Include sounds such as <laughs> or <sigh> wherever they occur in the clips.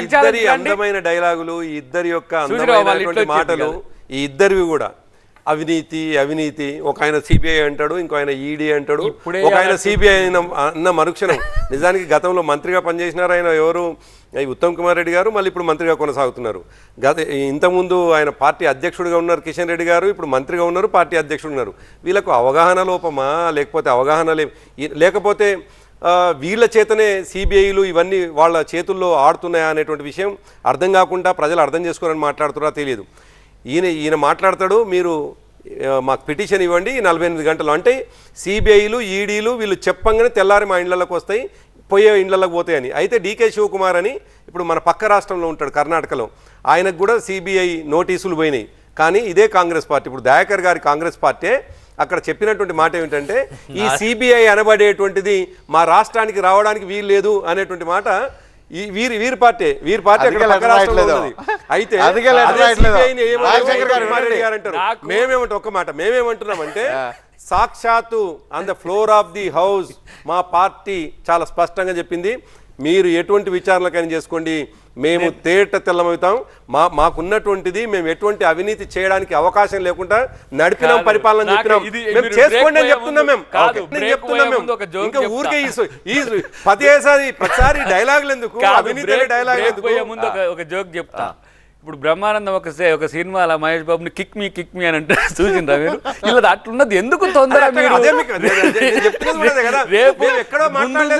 ఇద్దరి. అందమైన డైలాగులు ఈ ఇద్దరి యొక్క అందమైనటువంటి మాటలు ఈ ఇద్దరివి కూడా. అవినీతి అవినీతి ఒక ఆయన సిబిఐ అంటాడు ఇంకో ఆయన ఈడీ అంటాడు ఒక ఆయన సిబిఐ అన్న మరుక్షణం. నిజానికి గతంలో మంత్రిగా పనిచేసినారు ఆయన ఎవరు? ఈ ఉత్తమ్ కుమార్ రెడ్డి గారు మళ్ళీ ఇప్పుడు మంత్రిగా కొనసాగుతున్నారు. గత ఇంతకుముందు ఆయన పార్టీ అధ్యక్షుడిగా ఉన్నారు కిషన్ రెడ్డి గారు ఇప్పుడు మంత్రిగా ఉన్నారు పార్టీ అధ్యక్షుడు ఉన్నారు. వీళ్ళకు అవగాహన లోపమా? లేకపోతే అవగాహన లేకపోతే వీళ్ళ చేతనే సిబిఐలు ఇవన్నీ వాళ్ళ చేతుల్లో ఆడుతున్నాయా అనేటువంటి విషయం అర్థం కాకుండా ప్రజలు అర్థం చేసుకోరని మాట్లాడుతున్నారా తెలియదు. ఈయన ఈయన మాట్లాడతాడు మీరు మాకు పిటిషన్ ఇవ్వండి నలభై ఎనిమిది గంటలు అంటే సిబిఐలు ఈడీలు వీళ్ళు చెప్పంగానే తెల్లారి మా ఇండ్లలోకి వస్తాయి పోయే ఇండ్లలోకి పోతాయని. అయితే డీకే శివకుమార్ అని ఇప్పుడు మన పక్క రాష్ట్రంలో ఉంటాడు కర్ణాటకలో. ఆయనకు కూడా సిబిఐ నోటీసులు పోయినాయి. కానీ ఇదే కాంగ్రెస్ పార్టీ. ఇప్పుడు దయాకర్ గారి కాంగ్రెస్ పార్టీ అక్కడ చెప్పినటువంటి మాట ఏమిటంటే ఈ సిబిఐ అనబడేటువంటిది మా రాష్ట్రానికి రావడానికి వీలు లేదు అనేటువంటి మాట ఈ వీరి వీరి పార్టీ వీరి పార్టీ అక్కడ పక్క రాష్ట్రంలో. ఉన్నది. అయితే మేమేమంటే ఒక్క మాట మేమేమంటున్నామంటే సాక్షాత్తు on the floor of the house మా పార్టీ చాలా స్పష్టంగా చెప్పింది. మీరు ఎటువంటి విచారణలకైనా చేసుకోండి. మేము తేట తెల్లమవుతాం. మా మాకున్నటువంటిది మేము ఎటువంటి అవినీతి చేయడానికి అవకాశం లేకుండా నడిపినాం. పరిపాలన చెప్పినాం. మేము చేసుకోండి అని చెప్తున్నాం మేము. చెప్తున్నాం మేము. ఇంకా. ఊరికే ఈ ప్రతిసారి డైలాగులు ఎందుకు? అవినీతి డైలాగ్ ఎందుకు? ఒక జోక్ చెప్తా. ఇప్పుడు బ్రహ్మానందం ఒక సే- ఒక సినిమాలో మహేష్ బాబుని కిక్ మీ కిక్ మీ అని అంటే <laughs> చూసిండ్రా మీరు ఇలా అట్లున్నది ఎందుకు తొందర మీరు. <laughs> రేపు.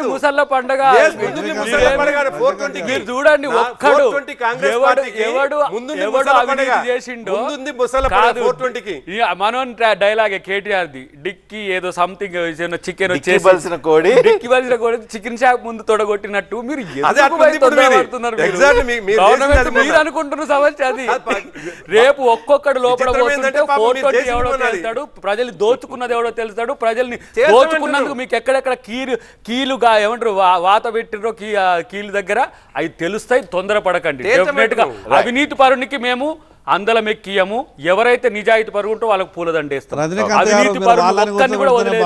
ముసళ్ళ పండగ మీరేం- పండగ అని 420 కి. మీరు చూడండి ఒక్కడు 420 కాంగ్రెస్ ఎవడు ఎవడు అవినీతి పండగ. చేసిండో ముందుంది ముసళ్ళ పండగ కాదు 420 కి. ఈ మనోన్ డైలాగ్ కేటీఆర్ ది డిక్కి ఏదో సంథింగ్ చికెన్ బలిసిన కోడి. డిక్కి బలిసిన కోడి చికెన్ షాప్ ముందు తొడగొట్టినట్టు మీరు మీరు? Exactly సమస్య అది. <laughs> రేపు ఒక్కొక్కడు లోపల పోతుంటే ఫోర్ ట్వంటీ ఎవడో. తెలుస్తాడు ప్రజలు దోచుకున్నది ఎవడో తెలుస్తాడు ప్రజల్ని దోచుకున్నందుకు. మీకు ఎక్కడెక్కడ కీలు కీలుగా ఏమంటారు వాత పెట్టిరో కీ ఆ కీలు దగ్గర అవి తెలుస్తాయి తొందరపడకండి. చేస్తాం డెఫినెట్గా. అవినీతి పరునికి మేము అందలం ఎక్కియము ఎవరైతే నిజాయితీ పరుగు ఉంటో వాళ్ళకి పూలదండేస్తాం. రజనీకాంత్ గారు అవినీతి పరుగు ఒక్కరిని కూడా వదిలేదు